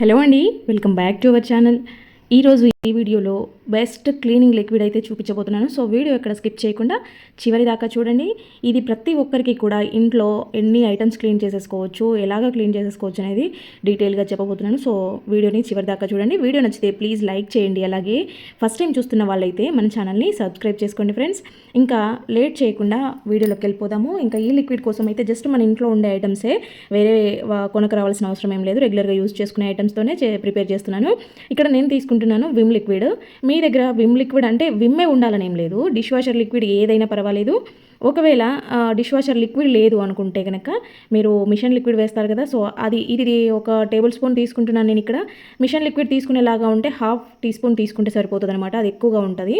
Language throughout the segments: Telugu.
హలో అండి welcome back to our channel. ఈరోజు ఈ వీడియోలో బెస్ట్ క్లీనింగ్ లిక్విడ్ అయితే చూపించబోతున్నాను. సో వీడియో ఇక్కడ స్కిప్ చేయకుండా చివరి దాకా చూడండి. ఇది ప్రతి ఒక్కరికి కూడా ఇంట్లో ఎన్ని ఐటమ్స్ క్లీన్ చేసేసుకోవచ్చు ఎలాగ క్లీన్ చేసేసుకోవచ్చు అనేది డీటెయిల్గా చెప్పబోతున్నాను. సో వీడియోని చివరి దాకా చూడండి. వీడియో నచ్చితే ప్లీజ్ లైక్ చేయండి. అలాగే ఫస్ట్ టైం చూస్తున్న వాళ్ళైతే మన ఛానల్ని సబ్స్క్రైబ్ చేసుకోండి ఫ్రెండ్స్. ఇంకా లేట్ చేయకుండా వీడియోలోకి వెళ్ళిపోదాము. ఇంకా ఈ లిక్విడ్ కోసం అయితే జస్ట్ మన ఇంట్లో ఉండే ఐటమ్సే వేరే కొనకు రావాల్సిన అవసరం ఏం లేదు. రెగ్యులర్గా యూజ్ చేసుకునే ఐటమ్స్తోనే ప్రిపేర్ చేస్తున్నాను. ఇక్కడ నేను తీసుకుంటున్నాను విమ్ లిక్విడ్. మీ దగ్గర విమ్ లిక్విడ్ అంటే విమ్మే ఉండాలని ఏం లేదు. డిష్ వాషర్ లిక్విడ్ ఏదైనా పర్వాలేదు. ఒకవేళ డిష్ వాషర్ లిక్విడ్ లేదు అనుకుంటే కనుక మీరు మిషన్ లిక్విడ్ వేస్తారు కదా సో అది ఇది ఒక టేబుల్ స్పూన్ తీసుకుంటున్నాను నేను ఇక్కడ. మిషన్ లిక్విడ్ తీసుకునేలాగా ఉంటే హాఫ్ టీ స్పూన్ తీసుకుంటే సరిపోతుంది అనమాట అది ఎక్కువగా ఉంటుంది.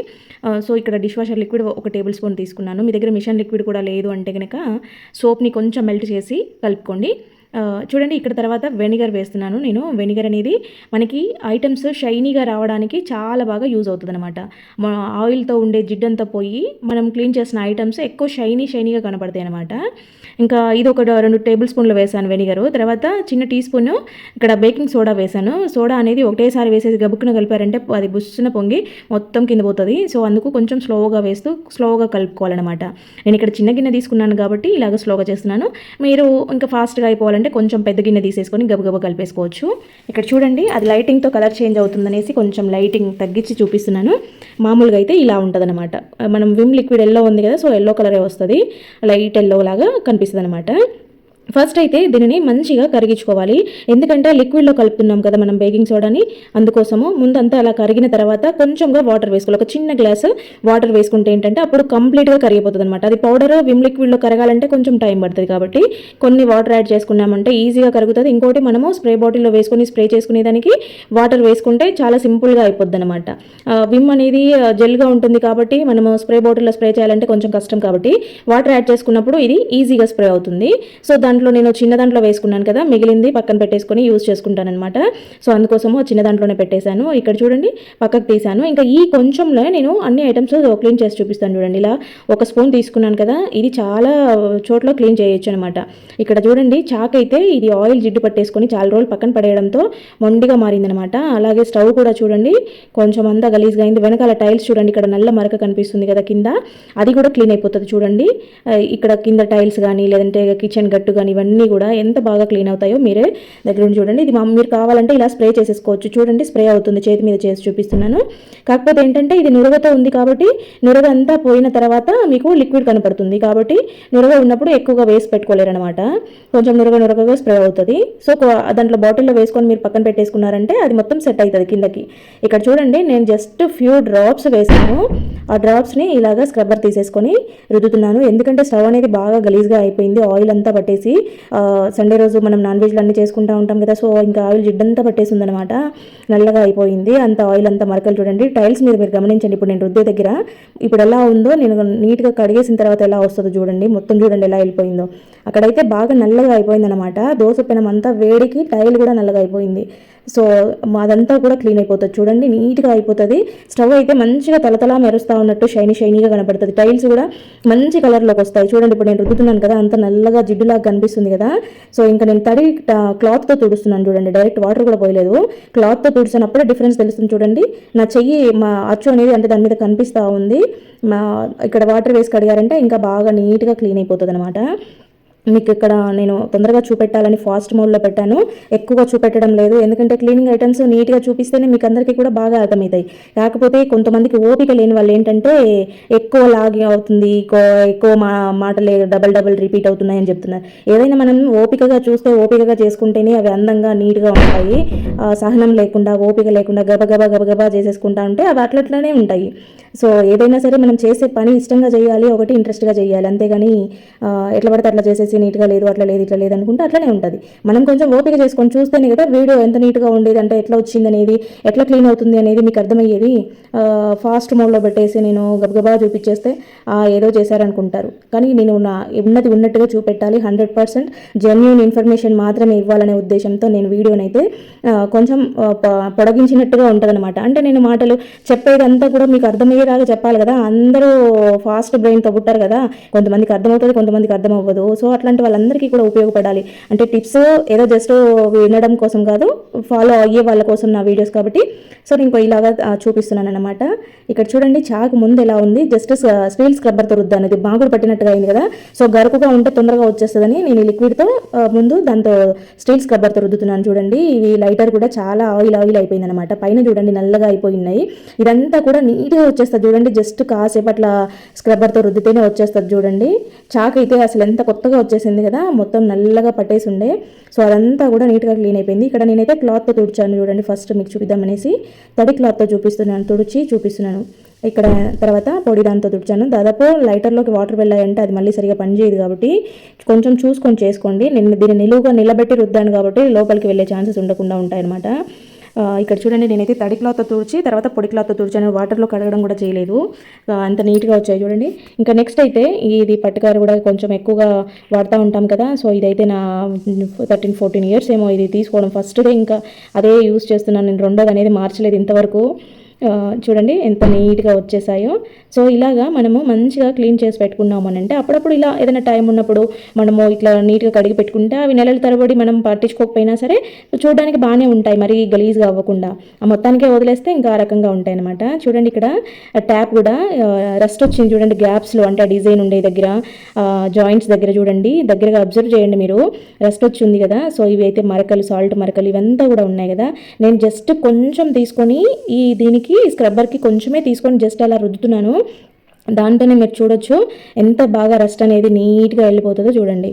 సో ఇక్కడ డిష్ వాషర్ లిక్విడ్ ఒక టేబుల్ స్పూన్ తీసుకున్నాను. మీ దగ్గర మిషన్ లిక్విడ్ కూడా లేదు అంటే కనుక సోప్ని కొంచెం మెల్ట్ చేసి కలుపుకోండి. చూడండి ఇక్కడ తర్వాత వెనిగర్ వేస్తున్నాను నేను. వెనిగర్ అనేది మనకి ఐటమ్స్ షైనీగా రావడానికి చాలా బాగా యూజ్ అవుతుంది అనమాట ఆయిల్తో ఉండే జిడ్డంతా పోయి మనం క్లీన్ చేసిన ఐటమ్స్ ఎక్కువ షైనీ షైనీగా కనపడతాయి అనమాట ఇంకా ఇది ఒక రెండు టేబుల్ స్పూన్లు వేసాను వెనిగరు. తర్వాత చిన్న టీ స్పూన్ ఇక్కడ బేకింగ్ సోడా వేసాను సోడా అనేది ఒకటేసారి వేసేసి గబుక్కున కలిపారంటే అది బుస్సున పొంగి మొత్తం కింద పోతుంది. సో అందుకు కొంచెం స్లోగా వేస్తూ స్లోగా కలుపుకోవాలన్నమాట. నేను ఇక్కడ చిన్న గిన్నె తీసుకున్నాను కాబట్టి ఇలాగ స్లోగా చేస్తున్నాను. మీరు ఇంకా ఫాస్ట్గా కావాలంటే కొంచెం పెద్ద గిన్నె తీసేసుకొని గబగబ కలిపేసుకోవచ్చు. ఇక్కడ చూడండి అది లైటింగ్తో కలర్ చేంజ్ అవుతుందనేసి కొంచెం లైటింగ్ తగ్గించి చూపిస్తున్నాను. మామూలుగా అయితే ఇలా ఉంటుందన్నమాట. మనం విమ్ లిక్విడ్ ఎల్లో ఉంది కదా సో ఎల్లో కలరే వస్తుంది. లైట్ ఎల్లో లాగా కనిపిస్తుంది అనమాట ఫస్ట్ అయితే దీనిని మంచిగా కరిగించుకోవాలి. ఎందుకంటే లిక్విడ్లో కలుపుతున్నాం కదా మనం బేకింగ్ సోడాని అందుకోసము ముందంతా అలా కరిగిన తర్వాత కొంచెంగా వాటర్ వేసుకోవాలి. ఒక చిన్న గ్లాస్ వాటర్ వేసుకుంటే ఏంటంటే అప్పుడు కంప్లీట్గా కరిగిపోతుంది అనమాట అది పౌడర్ విమ్ లిక్విడ్లో కరగాలంటే కొంచెం టైం పడుతుంది కాబట్టి కొన్ని వాటర్ యాడ్ చేసుకున్నామంటే ఈజీగా కరుగుతుంది. ఇంకోటి మనము స్ప్రే బాటిల్లో వేసుకొని స్ప్రే చేసుకునేదానికి వాటర్ వేసుకుంటే చాలా సింపుల్గా అయిపోద్ది అనమాట విమ్ అనేది జెల్గా ఉంటుంది కాబట్టి మనము స్ప్రే బాటిల్లో స్ప్రే చేయాలంటే కొంచెం కష్టం కాబట్టి వాటర్ యాడ్ చేసుకున్నప్పుడు ఇది ఈజీగా స్ప్రే అవుతుంది. సో దాంట్లో నేను చిన్న దాంట్లో వేసుకున్నాను కదా మిగిలింది పక్కన పెట్టేసుకొని యూజ్ చేసుకుంటాను అనమాట సో అందుకోసము చిన్న దాంట్లోనే పెట్టేశాను. ఇక్కడ చూడండి పక్కకు తీసాను ఇంకా ఈ కొంచెంలో నేను అన్ని ఐటమ్స్ క్లీన్ చేసి చూపిస్తాను చూడండి. ఇలా ఒక స్పూన్ తీసుకున్నాను కదా ఇది చాలా చోట్ల క్లీన్ చేయొచ్చు అనమాట ఇక్కడ చూడండి చాక్ అయితే ఇది ఆయిల్ జిడ్డు పట్టేసుకొని చాలా రోజులు పక్కన పడేయడంతో మొండిగా మారిందనమాట అలాగే స్టవ్ కూడా చూడండి కొంచెం అంతా గలీజ్గా అయింది. వెనకాల టైల్స్ చూడండి ఇక్కడ నల్ల మరక కనిపిస్తుంది కదా కింద. అది కూడా క్లీన్ అయిపోతుంది చూడండి. ఇక్కడ కింద టైల్స్ కానీ లేదంటే కిచెన్ గట్టు కానీ ఇవన్నీ కూడా ఎంత బాగా క్లీన్ అవుతాయో మీరే దగ్గర ఉండి చూడండి. ఇది మీరు కావాలంటే ఇలా స్ప్రే చేసేసుకోవచ్చు. చూడండి స్ప్రే అవుతుంది. చేతి మీద చేసి చూపిస్తున్నాను. కాకపోతే ఏంటంటే ఇది నురగతో ఉంది కాబట్టి నురగ అంతా పోయిన తర్వాత మీకు లిక్విడ్ కనపడుతుంది. కాబట్టి నురగ ఉన్నప్పుడు ఎక్కువగా వేసి పెట్టుకోలేరు అనమాట కొంచెం నురగ నురగగా స్ప్రే అవుతుంది. సో దాంట్లో బాటిల్లో వేసుకొని మీరు పక్కన పెట్టేసుకున్నారంటే అది మొత్తం సెట్ అవుతుంది కిందకి. ఇక్కడ చూడండి నేను జస్ట్ ఫ్యూ డ్రాప్స్ వేసాను. ఆ డ్రాప్స్ని ఇలాగా స్క్రబ్బర్ తీసేసుకొని రుద్దుతున్నాను. ఎందుకంటే స్టవ్ అనేది బాగా గలీజ్గా అయిపోయింది. ఆయిల్ అంతా పట్టేసి ఆ, సండే రోజు మనం నాన్ వెజ్లు అన్నీ చేసుకుంటూ ఉంటాం కదా సో ఇంకా ఆయిల్ జిడ్డంతా పట్టేసింది అనమాట నల్లగా అయిపోయింది. అంత ఆయిల్ అంతా మరకలు చూడండి. టైల్స్ మీద మీరు గమనించండి. ఇప్పుడు నేను రుద్దే దగ్గర ఇప్పుడు ఎలా ఉందో నేను నీట్గా కడిగేసిన తర్వాత ఎలా వస్తుందో చూడండి. మొత్తం చూడండి ఎలా వెళ్ళిపోయిందో. అక్కడైతే బాగా నల్లగా అయిపోయింది అనమాట దోశ పెనం అంతా వేడికి టైల్ కూడా నల్లగా అయిపోయింది. సో అదంతా కూడా క్లీన్ అయిపోతుంది. చూడండి నీట్గా అయిపోతుంది. స్టవ్ అయితే మంచిగా తలతలా మెరుస్తూ ఉన్నట్టు షైనీ షైనీగా కనపడుతుంది. టైల్స్ కూడా మంచి కలర్లోకి వస్తాయి. చూడండి ఇప్పుడు నేను రుద్దుతున్నాను కదా అంత నల్లగా జిడ్డులాగా కనిపిస్తుంది కదా. సో ఇంకా నేను తడి క్లాత్తో తుడుస్తున్నాను చూడండి. డైరెక్ట్ వాటర్ కూడా పోయలేదు. క్లాత్తో తుడిచినప్పుడే డిఫరెన్స్ తెలుస్తుంది చూడండి. నా చెయ్యి మా అచ్చు అనేది అంటే దాని మీద కనిపిస్తూ ఉంది. మా ఇక్కడ వాటర్ వేసి కడిగారంటే ఇంకా బాగా నీట్గా క్లీన్ అయిపోతుంది అనమాట మీకు ఇక్కడ నేను తొందరగా చూపెట్టాలని ఫాస్ట్ మోడ్లో పెట్టాను. ఎక్కువగా చూపెట్టడం లేదు. ఎందుకంటే క్లీనింగ్ ఐటమ్స్ నీట్గా చూపిస్తేనే మీకు అందరికీ కూడా బాగా అర్థమవుతాయి. కాకపోతే కొంతమందికి ఓపిక లేని వాళ్ళు ఏంటంటే ఎక్కువ లాగి అవుతుంది ఎక్కువ ఎక్కువ మా మాటలే డబల్ డబల్ రిపీట్ అవుతున్నాయని చెప్తున్నారు. ఏదైనా మనం ఓపికగా చూస్తే ఓపికగా చేసుకుంటేనే అవి అందంగా నీట్గా ఉంటాయి. సహనం లేకుండా ఓపిక లేకుండా గబగబా గబగబా చేసేసుకుంటా ఉంటే అవి అట్లట్లనే ఉంటాయి. సో ఏదైనా సరే మనం చేసే పని ఇష్టంగా చేయాలి ఒకటి ఇంట్రెస్ట్గా చేయాలి. అంతేగాని ఎట్లా పడితే అట్లా చేసేసి నీట్గా లేదు అట్లా లేదు ఇట్లా లేదు అనుకుంటే అట్లనే ఉంటుంది. మనం కొంచెం ఓపిక చేసుకొని చూస్తేనే కదా వీడియో ఎంత నీట్గా ఉండేది అంటే ఎట్లా వచ్చింది అనేది ఎట్లా క్లీన్ అవుతుంది అనేది మీకు అర్థమయ్యేది. ఫాస్ట్ మోడ్లో పెట్టేసి నేను గబగబా చూపించేస్తే ఏదో చేశారనుకుంటారు. కానీ నేను నా ఉన్నది ఉన్నట్టుగా చూపెట్టాలి హండ్రెడ్ పర్సెంట్ జెన్యున్ ఇన్ఫర్మేషన్ మాత్రమే ఇవ్వాలనే ఉద్దేశంతో నేను వీడియోనైతే అయితే కొంచెం పొడగించినట్టుగా ప- ఉంటుందన్నమాట. అంటే నేను మాటలు చెప్పేదంతా కూడా మీకు అర్థమయ్యేలాగా చెప్పాలి కదా. అందరూ ఫాస్ట్ బ్రెయిన్తో పుట్టారు కదా. కొంతమందికి అర్థమవుతుంది కొంతమందికి అర్థం అవ్వదు సో అట్లాంటి వాళ్ళందరికీ కూడా ఉపయోగపడాలి. అంటే టిప్స్ ఏదో జస్ట్ వినడం కోసం కాదు ఫాలో అయ్యే వాళ్ళ కోసం నా వీడియోస్ కాబట్టి. సో నేను ఇంకో ఇలాగా చూపిస్తున్నాను అనమాట ఇక్కడ చూడండి చాకు ముందు ఎలా ఉంది? జస్ట్ స్టీల్ స్క్రబ్బర్తో రుద్దాను. ఇది బాగుడు పట్టినట్టుగా అయింది కదా. సో గరుకుగా ఉంటే తొందరగా వచ్చేస్తుందని నేను లిక్విడ్తో ముందు దాంతో స్టీల్ స్క్రబ్బర్తో రుద్దుతున్నాను చూడండి. ఇవి లైటర్ కూడా చాలా ఆయిల్ ఆయిల్ అయిపోయింది అనమాట పైన చూడండి నల్లగా అయిపోయినాయి ఇదంతా కూడా నీట్గా వచ్చేస్తుంది చూడండి. జస్ట్ కాసేపు అట్లా స్క్రబ్బర్తో రుద్దితేనే వచ్చేస్తుంది చూడండి. చాక్ అయితే అసలు ఎంత కొత్తగా వచ్చేసింది కదా మొత్తం నల్లగా పట్టేసి ఉండే. సో అదంతా కూడా నీట్గా క్లీన్ అయిపోయింది. ఇక్కడ నేనైతే క్లాత్తో తుడిచాను చూడండి ఫస్ట్ మీకు చూపిద్దామనేసి తడి క్లాత్తో చూపిస్తున్నాను తుడిచి చూపిస్తున్నాను. ఇక్కడ తర్వాత పొడి దాంతో తుడిచాను. దాదాపు లైటర్లోకి వాటర్ వెళ్ళాయంటే అది మళ్ళీ సరిగా పనిచేయదు కాబట్టి కొంచెం చూసుకొని చేసుకోండి. నేను దీన్ని నిలువుగా నిలబెట్టి రుద్దాను కాబట్టి లోపలికి వెళ్ళే ఛాన్సెస్ ఉండకుండా ఉంటాయన్నమాట. ఇక్కడ చూడండి నేనైతే తడి క్లాత్ తుడిచి తర్వాత పొడి క్లాత్ తుడిచాను వాటర్లో కడగడం కూడా చేయలేదు. అంత నీట్గా వచ్చాయి చూడండి. ఇంకా నెక్స్ట్ అయితే ఇది పట్టుకారు కూడా కొంచెం ఎక్కువగా వాడుతూ ఉంటాం కదా. సో ఇదైతే నా థర్టీన్ ఫోర్టీన్ ఇయర్స్ ఏమో ఇది తీసుకోవడం. ఫస్ట్ డే ఇంకా అదే యూస్ చేస్తున్నాను. నేను రెండోది అనేది మార్చలేదు ఇంతవరకు. చూడండి ఎంత నీట్గా వచ్చేసాయో. సో ఇలాగా మనము మంచిగా క్లీన్ చేసి పెట్టుకున్నాము అని అంటే అప్పుడప్పుడు ఇలా ఏదైనా టైం ఉన్నప్పుడు మనము ఇట్లా నీట్గా కడిగి పెట్టుకుంటే అవి నెలల తరబడి మనం పట్టించుకోకపోయినా సరే చూడడానికి బాగానే ఉంటాయి మరి గలీజ్గా అవ్వకుండా. ఆ మొత్తానికే వదిలేస్తే ఇంకా రకంగా ఉంటాయి అనమాట చూడండి ఇక్కడ ట్యాప్ కూడా రెస్ట్ వచ్చింది చూడండి గ్యాప్స్లో అంటే డిజైన్ ఉండే దగ్గర జాయింట్స్ దగ్గర చూడండి. దగ్గరగా అబ్జర్వ్ చేయండి మీరు. రెస్ట్ వచ్చి ఉంది కదా సో ఇవి అయితే మరకలు సాల్ట్ మరకలు ఇవంతా కూడా ఉన్నాయి కదా. నేను జస్ట్ కొంచెం తీసుకొని ఈ దీనికి స్క్రబ్బర్కి కొంచెమే తీసుకొని జస్ట్ అలా రుద్దుతున్నాను. దాంతోనే మీరు చూడొచ్చు ఎంత బాగా రస్ట్ అనేది నీట్గా వెళ్ళిపోతుందో చూడండి.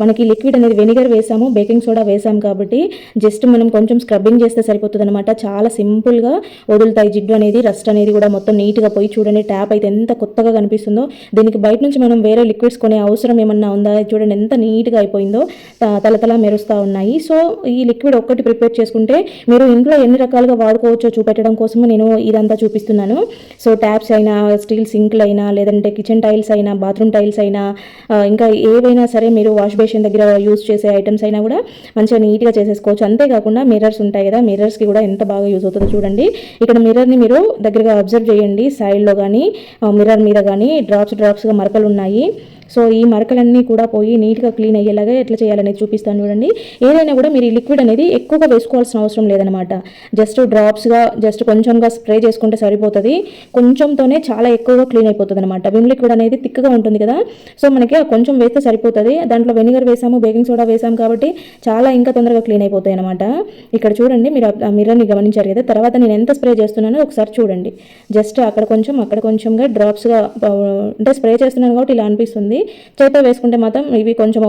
మనకి లిక్విడ్ అనేది వెనిగర్ వేసాము బేకింగ్ సోడా వేసాము కాబట్టి జస్ట్ మనం కొంచెం స్క్రబ్బింగ్ చేస్తే సరిపోతుంది అనమాట చాలా సింపుల్గా వదులుతాయి జిడ్డు అనేది రస్ట్ అనేది కూడా మొత్తం నీట్గా పోయి చూడండి ట్యాప్ అయితే ఎంత కొత్తగా కనిపిస్తుందో. దీనికి బయట నుంచి మనం వేరే లిక్విడ్స్ కొనే అవసరం ఏమన్నా ఉందా? చూడండి ఎంత నీట్గా అయిపోయిందో. త- తలతల మెరుస్తూ ఉన్నాయి. సో ఈ లిక్విడ్ ఒక్కటి ప్రిపేర్ చేసుకుంటే మీరు ఇంట్లో ఎన్ని రకాలుగా వాడుకోవచ్చో చూపెట్టడం కోసం నేను ఇదంతా చూపిస్తున్నాను. సో ట్యాప్స్ అయినా స్టీల్ సింక్లు అయినా లేదంటే కిచెన్ టైల్స్ అయినా బాత్రూమ్ టైల్స్ అయినా ఇంకా ఏవైనా సరే మీరు వాష్ బేసిన్ దగ్గర యూస్ చేసే ఐటమ్స్ అయినా కూడా మంచిగా నీట్గా చేసేసుకోవచ్చు. అంతేకాకుండా మిర్రర్స్ ఉంటాయి కదా మిర్రర్స్కి కూడా ఎంత బాగా యూజ్ అవుతుందో చూడండి. ఇక్కడ మిర్రర్ని మీరు దగ్గరగా అబ్జర్వ్ చేయండి. సైడ్లో కానీ మిర్రర్ మీద కానీ డ్రాప్స్ డ్రాప్స్గా మరకలు ఉన్నాయి సో ఈ మరకలన్నీ కూడా పోయి నీట్గా క్లీన్ అయ్యేలాగా ఎట్లా చేయాలనేది చూపిస్తాను చూడండి. ఏదైనా కూడా మీరు ఈ లిక్విడ్ అనేది ఎక్కువగా వేసుకోవాల్సిన అవసరం లేదనమాట జస్ట్ డ్రాప్స్గా జస్ట్ కొంచెంగా స్ప్రే చేసుకుంటే సరిపోతుంది. కొంచెంతోనే చాలా ఎక్కువగా క్లీన్ అయిపోతుంది అనమాట విమ్ లిక్విడ్ అనేది థిక్గా ఉంటుంది కదా. సో మనకి కొంచెం వేస్తే సరిపోతుంది. దాంట్లో వెనిగర్ వేసాము బేకింగ్ సోడా వేసాము కాబట్టి చాలా ఇంకా తొందరగా క్లీన్ అయిపోతాయి అనమాట ఇక్కడ చూడండి మీరు ఆ మిర్రర్ని గమనించారు కదా. తర్వాత నేను ఎంత స్ప్రే చేస్తున్నానో ఒకసారి చూడండి. జస్ట్ అక్కడ కొంచెం అక్కడ కొంచెంగా డ్రాప్స్గా అంటే స్ప్రే చేస్తున్నాను కాబట్టి ఇలా అనిపిస్తుంది. చేతితో వేసుకుంటే మాత్రం ఇవి కొంచెం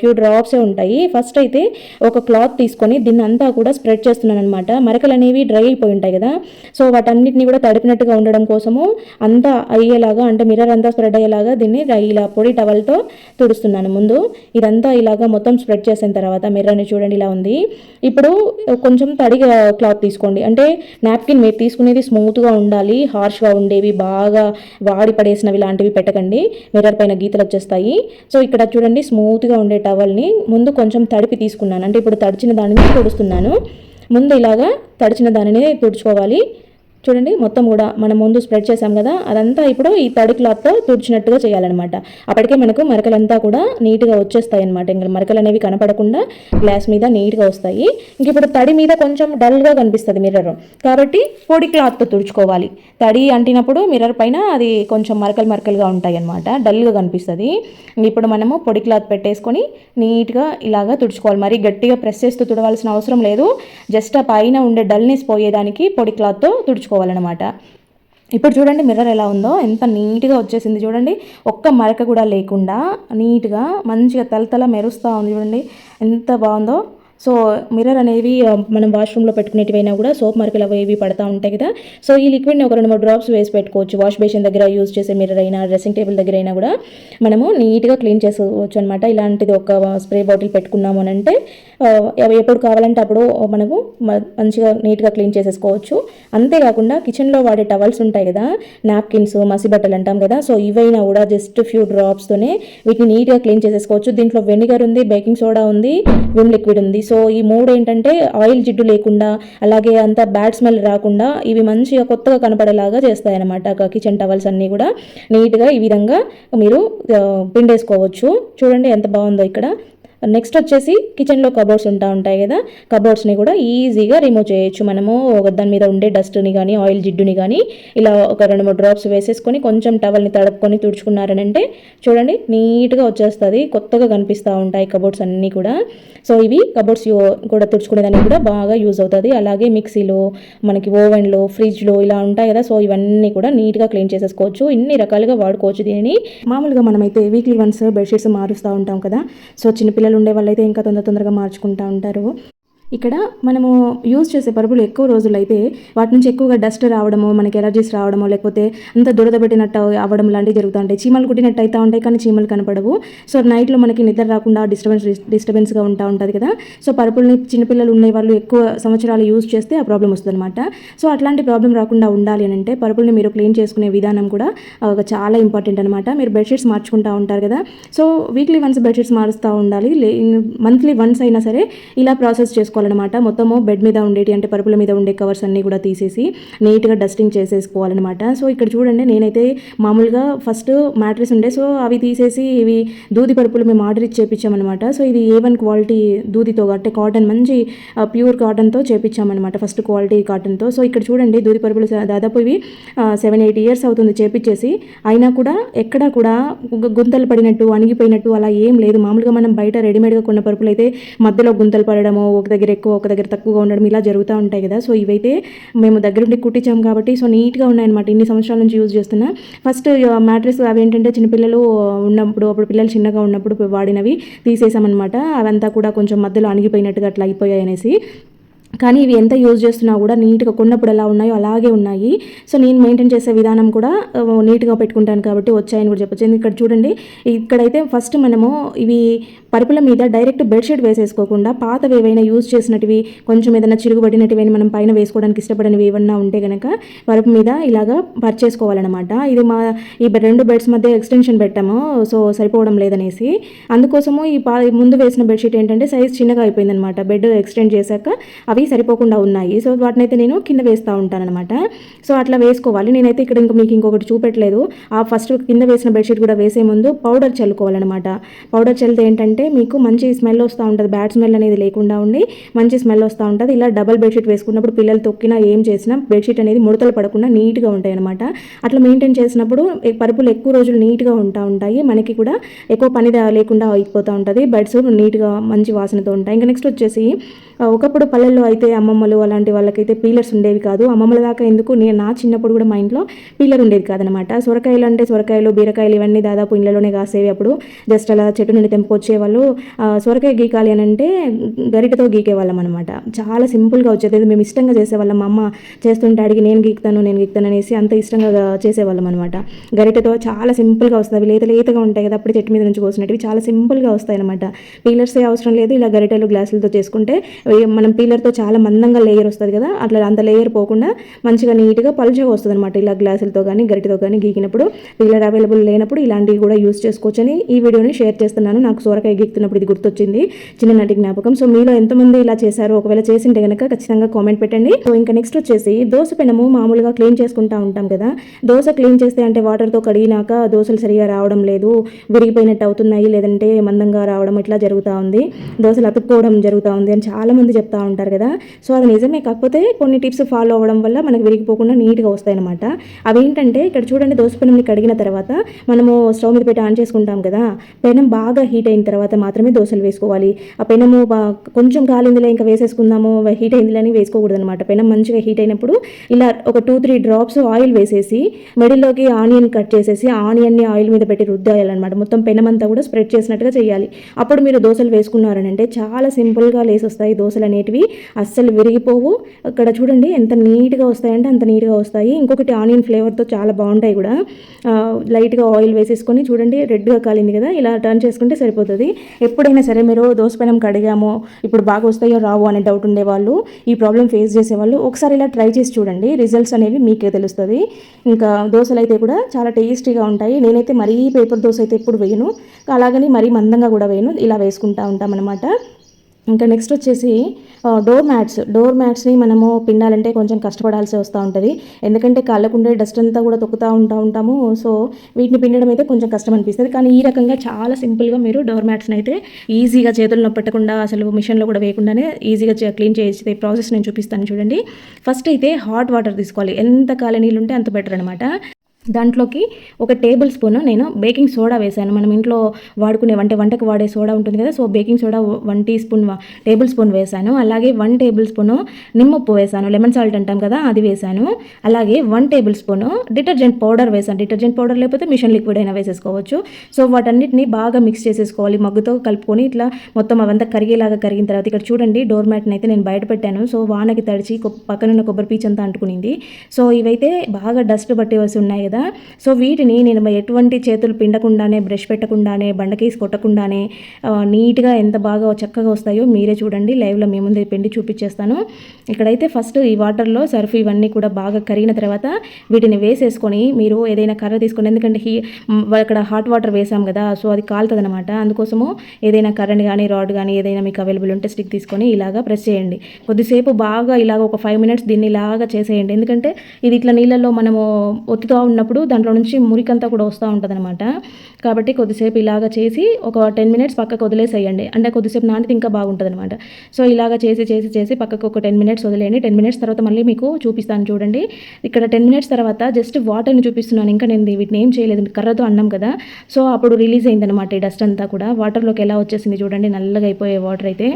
ఫ్యూ డ్రాప్సే ఉంటాయి. ఫస్ట్ అయితే ఒక క్లాత్ తీసుకొని దీన్ని అంతా కూడా స్ప్రెడ్ చేస్తున్నాను అనమాట మరకలు అనేవి డ్రై అయిపోయి ఉంటాయి కదా. సో వాటన్నిటిని కూడా తడిపినట్టుగా ఉండడం కోసము అంతా అయ్యేలాగా అంటే మిర్రర్ అంతా స్ప్రెడ్ అయ్యేలాగా దీన్ని ఇలా పొడి టవల్తో తుడుస్తున్నాను ముందు. ఇదంతా ఇలాగా మొత్తం స్ప్రెడ్ చేసిన తర్వాత మిర్రర్ని చూడండి ఇలా ఉంది. ఇప్పుడు కొంచెం తడిగా క్లాత్ తీసుకోండి. అంటే నాప్కిన్ మీరు తీసుకునేది స్మూత్గా ఉండాలి హార్ష్గా ఉండేవి బాగా వాడి పడేసినవి లాంటివి పెట్టకండి. మిర్రర్ పైన గీతలు వచ్చేస్తాయి. సో ఇక్కడ చూడండి స్మూత్గా ఉండే టవల్ని ముందు కొంచెం తడిపి తీసుకున్నాను. అంటే ఇప్పుడు తడిచిన దానిని తుడుస్తున్నాను. ముందు ఇలాగా తడిచిన దానిని తుడుచుకోవాలి. చూడండి మొత్తం కూడా మనం ముందు స్ప్రెడ్ చేసాం కదా అదంతా ఇప్పుడు ఈ తడి క్లాత్తో తుడిచినట్టుగా చేయాలన్నమాట. అప్పటికే మనకు మరకలంతా కూడా నీట్గా వచ్చేస్తాయి అనమాట ఇంకా మరకలు అనేవి కనపడకుండా గ్లాస్ మీద నీట్గా వస్తాయి. ఇంక ఇప్పుడు తడి మీద కొంచెం డల్గా కనిపిస్తుంది మిర్రర్ కాబట్టి పొడి క్లాత్తో తుడుచుకోవాలి. తడి అంటినప్పుడు మిర్రర్ పైన అది కొంచెం మరకలు మరకలుగా ఉంటాయి అనమాట డల్గా కనిపిస్తుంది ఇప్పుడు మనము పొడి క్లాత్ పెట్టేసుకొని నీట్గా ఇలాగా తుడుచుకోవాలి. మరి గట్టిగా ప్రెస్ చేస్తూ తుడవాల్సిన అవసరం లేదు. జస్ట్ ఆ పైన ఉండే డల్నెస్ పోయేదానికి పొడి క్లాత్తో తుడుచుకోవాలన్నమాట ఇప్పుడు చూడండి మిర్రర్ ఎలా ఉందో. ఎంత నీట్గా వచ్చేసింది చూడండి. ఒక్క మరక కూడా లేకుండా నీట్గా మంచిగా తలతల మెరుస్తూ ఉంది చూడండి. ఎంత బాగుందో. సో మిర్రర్ అనేవి మనం వాష్రూమ్లో పెట్టుకునేటివైనా కూడా సోప్ మరకలు అవి పడతా ఉంటాయి కదా. సో ఈ లిక్విడ్ని ఒక రెండు మూడు డ్రాప్స్ వేసి పెట్టుకోవచ్చు. వాష్ బేసిన్ దగ్గర యూజ్ చేసే మిర్రర్ అయినా డ్రెస్సింగ్ టేబుల్ దగ్గర అయినా కూడా మనము నీట్గా క్లీన్ చేసుకోవచ్చు అనమాట ఇలాంటిది ఒక స్ప్రే బాటిల్ పెట్టుకున్నాము అంటే ఎప్పుడు కావాలంటే అప్పుడు మనము మంచిగా నీట్గా క్లీన్ చేసేసుకోవచ్చు. అంతేకాకుండా కిచెన్లో వాడే టవల్స్ ఉంటాయి కదా నాప్కిన్స్ మసి బట్టలు అంటాం కదా సో ఇవైనా కూడా జస్ట్ ఫ్యూ డ్రాప్స్తోనే వీటిని నీట్గా క్లీన్ చేసేసుకోవచ్చు. దీంట్లో వెనిగర్ ఉంది బేకింగ్ సోడా ఉంది విమ్ లిక్విడ్ ఉంది. సో ఈ మూడు ఏంటంటే ఆయిల్ జిడ్డు లేకుండా అలాగే అంత బ్యాడ్ స్మెల్ రాకుండా ఇవి మంచిగా కొత్తగా కనపడేలాగా చేస్తాయన్నమాట. కిచెన్ టవల్స్ అన్నీ కూడా నీట్గా ఈ విధంగా మీరు పిండేసుకోవచ్చు. చూడండి ఎంత బాగుందో ఇక్కడ. నెక్స్ట్ వచ్చేసి కిచెన్లో కబోర్డ్స్ ఉంటా ఉంటాయి కదా. కబోర్డ్స్ని కూడా ఈజీగా రిమూవ్ చేయొచ్చు. మనము ఒక దాని మీద ఉండే డస్ట్ని కానీ ఆయిల్ జిడ్డుని కానీ ఇలా ఒక రెండు మూడు డ్రాప్స్ వేసేసుకొని కొంచెం టవల్ని తడుపుకొని తుడుచుకున్నారనంటే చూడండి నీట్గా వచ్చేస్తుంది. కొత్తగా కనిపిస్తూ ఉంటాయి కబోర్డ్స్ అన్నీ కూడా. సో ఇవి కబోర్డ్స్ కూడా తుడుచుకునేదానికి కూడా బాగా యూజ్ అవుతుంది. అలాగే మిక్సీలో మనకి ఓవెన్లో ఫ్రిడ్జ్లో ఇలా ఉంటాయి కదా. సో ఇవన్నీ కూడా నీట్గా క్లీన్ చేసేసుకోవచ్చు. ఇన్ని రకాలుగా వాడుకోవచ్చు దీనిని. మామూలుగా మనమైతే వీక్లీ వన్స్ బెడ్షీట్స్ మారుస్తూ ఉంటాం కదా. సో చిన్నపిల్లలు ఉండే వాళ్ళైతే ఇంకా తొందర తొందరగా మార్చుకుంటూ ఉంటారు. ఇక్కడ మనము యూజ్ చేసే పరుపులు ఎక్కువ రోజులు అయితే వాటి నుంచి ఎక్కువగా డస్ట్ రావడము మనకి ఎలర్జీస్ రావడము లేకపోతే అంత దురద పెట్టినట్టు అవ్వడం లాంటివి జరుగుతూ ఉంటాయి. చీమలు కుట్టినట్టు అవుతూ ఉంటాయి కానీ చీమలు కనపడవు. సో నైట్లో మనకి నిద్ర రాకుండా డిస్టర్బెన్స్ డిస్టర్బెన్స్గా ఉంటా ఉంటుంది కదా. సో పరుపుల్ని చిన్నపిల్లలు ఉండే వాళ్ళు ఎక్కువ సంవత్సరాలు యూజ్ చేస్తే ఆ ప్రాబ్లం వస్తుందన్నమాట. సో అట్లాంటి ప్రాబ్లం రాకుండా ఉండాలి అని అంటే పరుపుల్ని మీరు క్లీన్ చేసుకునే విధానం కూడా ఒక చాలా ఇంపార్టెంట్ అనమాట మీరు బెడ్షీట్స్ మార్చుకుంటూ ఉంటారు కదా. సో వీక్లీ వన్స్ బెడ్షీట్స్ మారుస్తూ ఉండాలి. మంత్లీ వన్స్ అయినా సరే ఇలా ప్రాసెస్ చేసుకోవాలన్నమాట మొత్తము బెడ్ మీద ఉండేటి అంటే పరుపుల మీద ఉండే కవర్స్ అన్నీ కూడా తీసేసి నీట్గా డస్టింగ్ చేసేసుకోవాలన్నమాట. సో ఇక్కడ చూడండి నేనైతే మామూలుగా ఫస్ట్ మ్యాట్రెస్ ఉండే సో అవి తీసేసి ఇవి దూది పరుపులు మేము ఆర్డర్ ఇచ్చి చేపించామన్నమాట. సో ఇది ఏ వన్ క్వాలిటీ దూదితో అంటే కాటన్ మంచి ప్యూర్ కాటన్తో చేపించామన్నమాట ఫస్ట్ క్వాలిటీ కాటన్తో సో ఇక్కడ చూడండి దూది పరుపులు దాదాపు ఇవి సెవెన్ ఎయిట్ ఇయర్స్ అవుతుంది చేపించేసి. అయినా కూడా ఎక్కడ కూడా గుంతలు పడినట్టు అణిగిపోయినట్టు అలా ఏం లేదు. మామూలుగా మనం బయట రెడీమేడ్గా కొన్న పరుపులు అయితే మధ్యలో గుంతలు పడడము ఒక దగ్గర ఎక్కువ ఒక దగ్గర తక్కువగా ఉండడం ఇలా జరుగుతూ ఉంటాయి కదా. సో ఇవైతే మేము దగ్గరుండి కుట్టించాం కాబట్టి సో నీట్గా ఉన్నాయన్నమాట. ఇన్ని సంవత్సరాల నుంచి యూజ్ చేస్తున్నా. ఫస్ట్ మ్యాట్రెస్ అవి ఏంటంటే చిన్నపిల్లలు ఉన్నప్పుడు అప్పుడు పిల్లలు చిన్నగా ఉన్నప్పుడు వాడినవి తీసేసామన్నమాట. అవంతా కూడా కొంచెం మధ్యలో అణిగిపోయినట్టుగా అట్లా అయిపోయాయి అనేసి. కానీ ఇవి ఎంత యూజ్ చేస్తున్నా కూడా నీట్గా కొన్నప్పుడు ఎలా ఉన్నాయో అలాగే ఉన్నాయి. సో నేను మెయింటైన్ చేసే విధానం కూడా నీట్గా పెట్టుకుంటాను కాబట్టి వచ్చాయని కూడా చెప్పొచ్చు. ఇక్కడ చూడండి ఇక్కడైతే ఫస్ట్ మనము ఇవి పరుపుల మీద డైరెక్ట్ బెడ్షీట్ వేసేసుకోకుండా పాతవి ఏవైనా యూజ్ చేసినటివి కొంచెం ఏదైనా చిరుగుబడినటివి మనం పైన వేసుకోవడానికి ఇష్టపడనివి ఏమన్నా ఉంటే కనుక పరుపు మీద ఇలాగా పర్చేసుకోవాలన్నమాట ఇది మా ఈ రెండు బెడ్స్ మధ్య ఎక్స్టెన్షన్ పెట్టాము. సో సరిపోవడం లేదనేసి. అందుకోసము ఈ ముందు వేసిన బెడ్షీట్ ఏంటంటే సైజ్ చిన్నగా అయిపోయిందనమాట బెడ్ ఎక్స్టెండ్ చేశాక అవి సరిపోకుండా ఉన్నాయి. సో వాటినైతే నేను కింద వేస్తూ ఉంటానన్నమాట. సో అట్లా వేసుకోవాలి. నేనైతే ఇక్కడ ఇంకా మీకు ఇంకొకటి చూపెట్టలేదు. ఆ ఫస్ట్ కింద వేసిన బెడ్షీట్ కూడా వేసే ముందు పౌడర్ చల్లుకోవాలన్నమాట. పౌడర్ చల్లితే ఏంటంటే మీకు మంచి స్మెల్ వస్తూ ఉంటుంది. బ్యాడ్ స్మెల్ అనేది లేకుండా ఉండి మంచి స్మెల్ వస్తూ ఉంటుంది. ఇలా డబల్ బెడ్షీట్ వేసుకున్నప్పుడు పిల్లలు తొక్కినా ఏం చేసినా బెడ్షీట్ అనేది ముడతలు పడకుండా నీట్గా ఉంటాయి అనమాట అట్లా మెయింటైన్ చేసినప్పుడు పరుపులు ఎక్కువ రోజులు నీట్గా ఉంటా ఉంటాయి. మనకి కూడా ఎక్కువ పని లేకుండా అయిపోతూ ఉంటుంది. బెడ్స్ నీట్గా మంచి వాసనతో ఉంటాయి. ఇంకా నెక్స్ట్ వచ్చేసి ఒకప్పుడు పల్లెల్లో అయితే అమ్మమ్మలు అలాంటి వాళ్ళకైతే పీలర్స్ ఉండేవి కాదు. అమ్మమ్మల దాకా ఎందుకు? నేను నా చిన్నప్పుడు కూడా మా ఇంట్లో పీలర్ ఉండేది కాదనమాట. సొరకాయలు అంటే సొరకాయలు బీరకాయలు ఇవన్నీ దాదాపు ఇండ్లలోనే కాసేవి అప్పుడు. జస్ట్ అలా చెట్టు నుండి తెంపుకొచ్చేవాళ్ళు సొరకాయ గీకాలి అని అంటే గరిటతో గీకేవాళ్ళం అనమాట చాలా సింపుల్గా వచ్చేది. మేము ఇష్టంగా చేసేవాళ్ళం. మా అమ్మ చేస్తుంటే అడిగి నేను గీకుతాను నేను గీక్తాను అనేసి అంత ఇష్టంగా చేసేవాళ్ళం అనమాట గరిటతో చాలా సింపుల్గా వస్తుంది. అవి లేత లేతగా ఉంటాయి కదా అప్పుడు చెట్టు మీద నుంచి కోసినవి చాలా సింపుల్గా వస్తాయి అనమాట పీలర్సే అవసరం లేదు. ఇలా గరిటెలు గ్లాసులతో చేసుకుంటే మనం పీలర్తో చాలా చాలా మందంగా లేయర్ వస్తుంది కదా? అట్లా అంత లేయర్ పోకుండా మంచిగా నీట్గా పలుచగా వస్తుంది అనమాట ఇలా గ్లాసులతో కానీ గరిటితో కానీ గీకినప్పుడు. పీలర్ అవైలబుల్ లేనప్పుడు ఇలాంటివి కూడా యూస్ చేసుకోవచ్చని ఈ వీడియోని షేర్ చేస్తున్నాను. నాకు సోరకాయ గీకుతున్నప్పుడు ఇది గుర్తొచ్చింది. చిన్ననాటి జ్ఞాపకం. సో మీలో ఎంతమంది ఇలా చేశారు ఒకవేళ చేసింటే కనుక ఖచ్చితంగా కామెంట్ పెట్టండి. సో ఇంకా నెక్స్ట్ వచ్చేసి దోశ పెనము మామూలుగా క్లీన్ చేసుకుంటా ఉంటాం కదా? దోశ క్లీన్ చేస్తే అంటే వాటర్తో కడిగినాక దోశలు సరిగా రావడం లేదు. విరిగిపోయినట్టు అవుతున్నాయి లేదంటే మందంగా రావడం ఇట్లా జరుగుతూ ఉంది. దోశలు అతుక్కోవడం జరుగుతూ ఉంది అని చాలామంది చెప్తా ఉంటారు కదా? సో అది నిజమే. కాకపోతే కొన్ని టిప్స్ ఫాలో అవ్వడం వల్ల మనకు విరిగిపోకుండా నీట్గా వస్తాయి అనమాట ఇక్కడ చూడండి దోశ కడిగిన తర్వాత మనము స్టవ్ మీద పెట్టి ఆన్ చేసుకుంటాం కదా పెనం బాగా హీట్ అయిన తర్వాత మాత్రమే దోశలు వేసుకోవాలి. ఆ పెనము బా- కొంచెం కాలిందిలే ఇంకా వేసేసుకుందాము హీట్ అయిందిలే అని వేసుకోకూడదు అనమాట పెనం మంచిగా హీట్ అయినప్పుడు ఇలా ఒక టూ త్రీ డ్రాప్స్ ఆయిల్ వేసేసి మెడిల్లోకి ఆనియన్ కట్ చేసేసి ఆనియన్ని ఆయిల్ మీద పెట్టి రుద్దాయాలన్నమాట. మొత్తం పెనం అంతా కూడా స్ప్రెడ్ చేసినట్టుగా చేయాలి. అప్పుడు మీరు దోశలు వేసుకున్నారని అంటే చాలా సింపుల్గా లేసి వస్తాయి దోశలు అనేటివి. అస్సలు విరిగిపోవు. ఇక్కడ చూడండి ఎంత నీట్గా వస్తాయంటే అంత నీట్గా వస్తాయి. ఇంకొకటి ఆనియన్ ఫ్లేవర్తో చాలా బాగుంటాయి కూడా. లైట్గా ఆయిల్ వేసేసుకొని చూడండి రెడ్గా కాలింది కదా ఇలా టర్న్ చేసుకుంటే సరిపోతుంది. ఎప్పుడైనా సరే మీరు దోసపైనం కడిగామో ఇప్పుడు బాగా వస్తాయో రావు అనే డౌట్ ఉండేవాళ్ళు ఈ ప్రాబ్లం ఫేస్ చేసేవాళ్ళు ఒకసారి ఇలా ట్రై చేసి చూడండి రిజల్ట్స్ అనేవి మీకే తెలుస్తుంది. ఇంకా దోశలు అయితే కూడా చాలా టేస్టీగా ఉంటాయి. నేనైతే మరీ పేపర్ దోశ అయితే ఎప్పుడు వేయను. అలాగని మరీ మందంగా కూడా వేయను. ఇలా వేసుకుంటా ఉంటామన్నమాట. ఇంకా నెక్స్ట్ వచ్చేసి డోర్ మ్యాట్స్ డోర్ మ్యాట్స్ని మనము పిండాలంటే కొంచెం కష్టపడాల్సి వస్తూ ఉంటుంది. ఎందుకంటే కాళ్ళకుండే డస్ట్ అంతా కూడా తొక్కుతూ ఉంటా ఉంటాము. సో వీటిని పిండడం అయితే కొంచెం కష్టం అనిపిస్తుంది. కానీ ఈ రకంగా చాలా సింపుల్గా మీరు డోర్ మ్యాట్స్ని అయితే ఈజీగా చేతుల్లో పెట్టకుండా అసలు మిషన్లో కూడా వేయకుండానే ఈజీగా క్లీన్ చేసే ప్రాసెస్ నేను చూపిస్తాను చూడండి. ఫస్ట్ అయితే హాట్ వాటర్ తీసుకోవాలి. ఎంత కాల నీళ్ళు ఉంటే అంత బెటర్ అనమాట దాంట్లోకి ఒక టేబుల్ స్పూన్ నేను బేకింగ్ సోడా వేశాను. మనం ఇంట్లో వాడుకునే వంట వంటకు వాడే సోడా ఉంటుంది కదా so baking soda one tea spoon table spoon వేశాను. అలాగే వన్ టేబుల్ స్పూన్ నిమ్మప్పు వేశాను. లెమన్ సాల్ట్ అంటాం కదా అది వేశాను. అలాగే one table spoon detergent powder వేశాను. డిటర్జెంట్ పౌడర్ లేకపోతే మిషన్ లిక్విడ్ అయినా వేసేసుకోవచ్చు. సో వాటన్నిటిని బాగా మిక్స్ చేసేసుకోవాలి. మగ్గుతో కలుపుకొని ఇట్లా మొత్తం అవంతా కరిగేలాగా కరిగిన తర్వాత ఇక్కడ చూడండి డోర్ మ్యాట్ని అయితే నేను బయట పెట్టాను. సో వానకి తడిచి పక్కనున్న కొబ్బరి పీచ్ అంతా అంటుకునింది. సో ఇవైతే బాగా డస్ట్ పట్టేవసి ఉన్నాయి కదా సో వీటిని నేను ఎటువంటి చేతులు పిండకుండానే బ్రష్ పెట్టకుండానే బండకేసి కొట్టకుండానే నీట్గా ఎంత బాగా చక్కగా వస్తాయో మీరే చూడండి. లైవ్లో మీ ముందే పిండి చూపించేస్తాను. ఇక్కడైతే ఫస్ట్ ఈ వాటర్లో సర్ఫ్ ఇవన్నీ కూడా బాగా కరిగిన తర్వాత వీటిని వేసేసుకొని మీరు ఏదైనా కర్ర తీసుకొని ఎందుకంటే హీ అక్కడ ఇక్కడ హాట్ వాటర్ వేసాం కదా సో అది కాలుతుంది అనమాట అందుకోసము ఏదైనా కరెంట్ కానీ రాడ్ కానీ ఏదైనా మీకు అవైలబుల్ ఉంటే స్టిక్ తీసుకొని ఇలాగా ప్రెస్ చేయండి. కొద్దిసేపు బాగా ఇలాగ ఒక ఫైవ్ మినిట్స్ దీన్ని ఇలాగా చేసేయండి. ఎందుకంటే ఇది ఇట్లా నీళ్ళల్లో మనము ఒత్తుతూ ఉన్నప్పుడు దాంట్లో నుంచి మురికంతా కూడా వస్తూ ఉంటుంది అనమాట కాబట్టి కొద్దిసేపు ఇలాగ చేసి ఒక టెన్ మినిట్స్ పక్కకు వదిలేసేయండి. అంటే కొద్దిసేపు నానితే ఇంకా బాగుంటుంది అనమాట సో ఇలాగ చేసి చేసి చేసి పక్కకు ఒక టెన్ మినిట్స్ వదిలేయండి. టెన్ మినిట్స్ తర్వాత మళ్ళీ మీకు చూపిస్తాను చూడండి. ఇక్కడ టెన్ మినిట్స్ తర్వాత జస్ట్ వాటర్ని చూపిస్తున్నాను. ఇంకా నేను వీటిని ఏం చేయలేదు. కర్రతో అన్నాం కదా. సో అప్పుడు రిలీజ్ అయిందనమాట ఈ డస్ట్ అంతా కూడా. వాటర్లోకి ఎలా వచ్చేసింది చూడండి. నల్లగా అయిపోయే వాటర్ అయితే.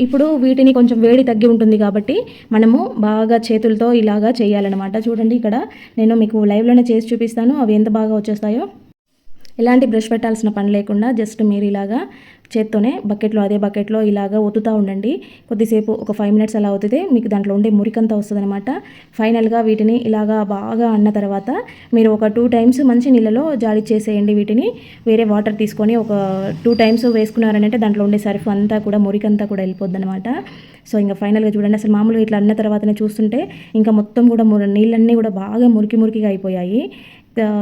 ఇప్పుడు వీటిని కొంచెం వేడి తగ్గి ఉంటుంది కాబట్టి మనము బాగా చేతులతో ఇలాగా చేయాలన్నమాట. చూడండి ఇక్కడ నేను మీకు లైవ్లోనే చేసి చూపిస్తాను. అవి ఎంత బాగా వచ్చేస్తాయో. ఎలాంటి బ్రష్ పెట్టాల్సిన పని లేకుండా జస్ట్ మీరు ఇలాగా చేత్తోనే బకెట్లో అదే బకెట్లో ఇలాగా ఒత్తుతూ ఉండండి. కొద్దిసేపు ఒక ఫైవ్ మినిట్స్ అలా అవుతుంది మీకు దాంట్లో ఉండే మురికంతా వస్తుందన్నమాట. ఫైనల్గా వీటిని ఇలాగా బాగా అన్న తర్వాత మీరు ఒక టూ టైమ్స్ మంచి నీళ్ళలో జాడి చేసేయండి వీటిని. వేరే వాటర్ తీసుకొని ఒక టూ టైమ్స్ వేసుకున్నారనంటే దాంట్లో ఉండే సర్ఫ్ అంతా కూడా మురికంతా కూడా వెళ్ళిపోద్ది అనమాట సో ఇంకా ఫైనల్గా చూడండి. అసలు మామూలుగా ఇట్లా అన్న తర్వాతనే చూస్తుంటే ఇంకా మొత్తం కూడా ముర నీళ్ళన్నీ కూడా బాగా మురికి మురికిగా అయిపోయాయి.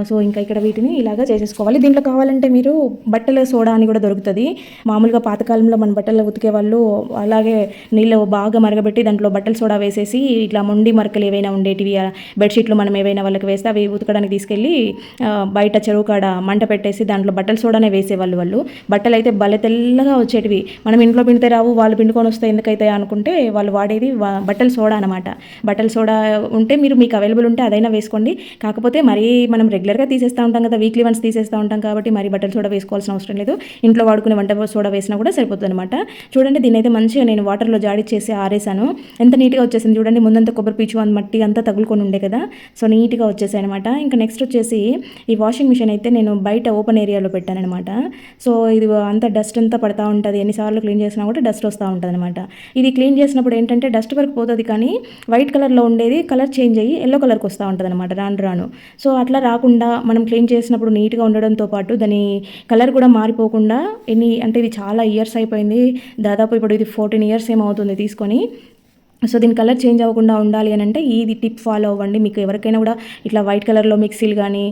సో ఇంకా ఇక్కడ వీటిని ఇలాగా చేసేసుకోవాలి. దీంట్లో కావాలంటే మీరు బట్టల సోడా అని కూడా దొరుకుతుంది. మామూలుగా పాతకాలంలో మన బట్టలు ఉతికే వాళ్ళు అలాగే నీళ్ళు బాగా మరగబెట్టి దాంట్లో బట్టల సోడా వేసేసి ఇట్లా మొండి మరకలు ఏవైనా ఉండేటివి బెడ్షీట్లు మనం ఏవైనా వాళ్ళకి వేస్తే అవి ఉతకడానికి తీసుకెళ్ళి బయట చెరువు కాడ మంట పెట్టేసి దాంట్లో బట్టల సోడానే వేసేవాళ్ళు వాళ్ళు. బట్టలు అయితే భలే తెల్లగా వచ్చేటివి. మనం ఇంట్లో పిండితే రావు వాళ్ళు పిండుకొని వస్తే ఎందుకైతే అనుకుంటే వాళ్ళు వాడేది బట్టల సోడా అనమాట బట్టల సోడా ఉంటే మీరు మీకు అవైలబుల్ ఉంటే అదైనా వేసుకోండి. కాకపోతే మరీ మనం రెగ్యులర్గా తీసేస్తూ ఉంటాం కదా వీక్లీ వన్స్ తీసేస్తూ ఉంటాం కాబట్టి మరి బట్టలు సోడా వేసుకోవాల్సిన అవసరం లేదు. ఇంట్లో వాడుకునే వంట సోడా వేసినా కూడా సరిపోతుంది అనమాట చూడండి దీని అయితే మంచిగా నేను వాటర్లో జాడి చేసి ఆరేసాను. ఎంత నీట్గా వచ్చేసింది చూడండి ముందంతా కొబ్బరి పీచు అంత మట్టి అంతా తగులుకొని ఉండే కదా. సో నీట్గా వచ్చేసాయి అనమాట ఇంకా నెక్స్ట్ వచ్చేసి ఈ వాషింగ్ మిషన్ అయితే నేను బయట ఓపెన్ ఏరియాలో పెట్టానమాట సో ఇది అంతా డస్ట్ అంతా పడతా ఉంటుంది. ఎన్నిసార్లు క్లీన్ చేసినా కూడా డస్ట్ వస్తూ ఉంటుంది అనమాట ఇది క్లీన్ చేసినప్పుడు ఏంటంటే డస్ట్ వరకు పోతుంది కానీ వైట్ కలర్లో ఉండేది కలర్ చేంజ్ అయ్యి ఎల్లో కలర్కి వస్తూ ఉంటుంది అనమాట రాను రాను. సో అట్లా రాకుండా మనం క్లీన్ చేసినప్పుడు నీట్గా ఉండడంతో పాటు దాని కలర్ కూడా మారిపోకుండా ఎన్ని అంటే ఇది చాలా ఇయర్స్ అయిపోయింది. దాదాపు ఇప్పుడు ఇది ఫోర్టీన్ ఇయర్స్ ఏమవుతుంది తీసుకొని. సో దీని కలర్ చేంజ్ అవ్వకుండా ఉండాలి అని అంటే ఇది టిప్ ఫాలో అవ్వండి. మీకు ఎవరికైనా కూడా ఇట్లా వైట్ కలర్లో మిక్సీలు కానీ